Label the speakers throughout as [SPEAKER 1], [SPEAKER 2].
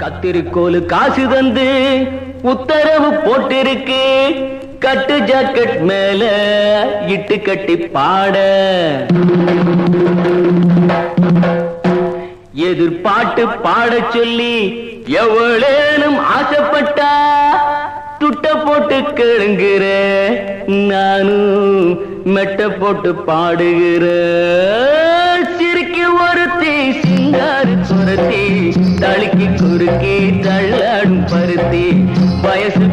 [SPEAKER 1] கத்திரிக்கோலு காசு தந்து உத்தரவு போட்டிருக்கு. கட்டு ஜாக்கெட் மேல இட்டு கட்டி பாட. எதிர்பாட்டு பாட சொல்லி எவ்வளேனும் ஆசைப்பட்டா துட்ட போட்டு கேளுங்கிற நானும் மெட்ட போட்டு பாடுகிற. சிரிக்கி ஒருத்தி சிங்காரு குரத்தி தழுக்கி குறுக்கே தள்ளாடும் பருத்தி. வயசு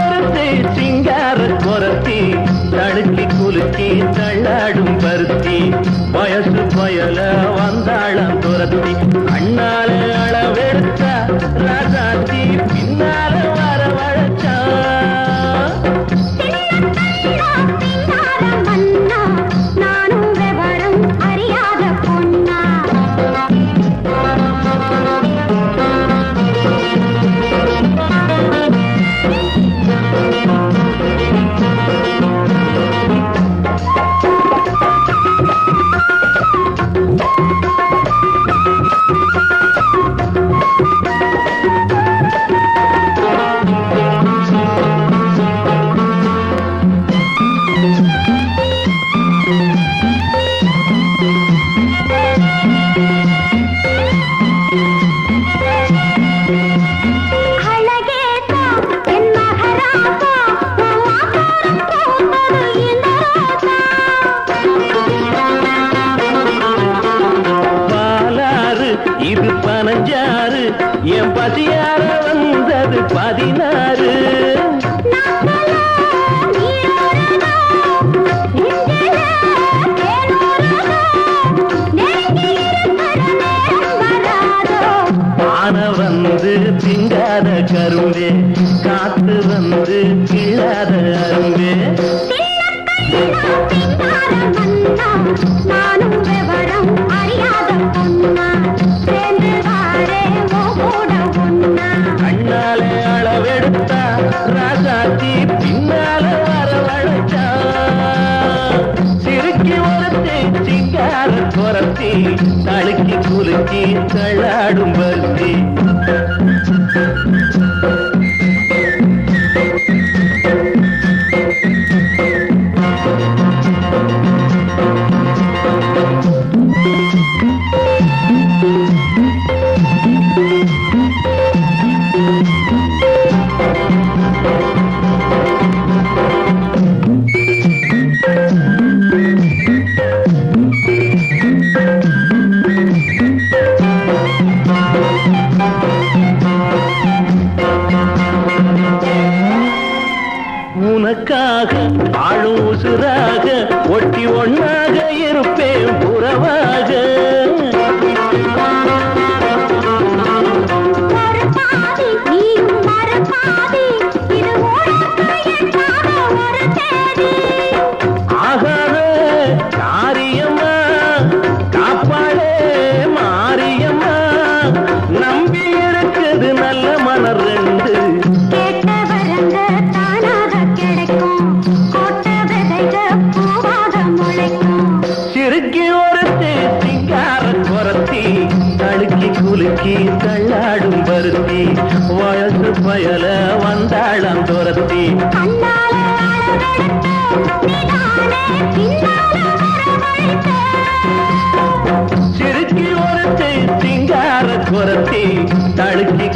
[SPEAKER 1] ஒருத்தி சிங்கார குரத்தி தடுக்கி குலுக்கி தள்ளாடும் பருத்தி. வயசு பயல
[SPEAKER 2] வந்த பதினஞ்சாறு என்
[SPEAKER 1] பசியார வந்தது பதினாறு.
[SPEAKER 2] நாக்கலா
[SPEAKER 1] வந்து திங்காத கரும்பே காத்து வந்து கிழாத அரும்பே. தழுக்கி குலுக்கி தள்ளாடும் உனக்காக ஆளும் உசுராக ஒட்டி ஒன்னாக இருப்பேன் புறவா குலுக்கி தள்ளாடும் பருத்தி வயசு பயல வந்தாளம் துரத்தி. சிறுக்கி ஒருத்தி சிங்கார குரத்தி தழுக்கி குலுக்கி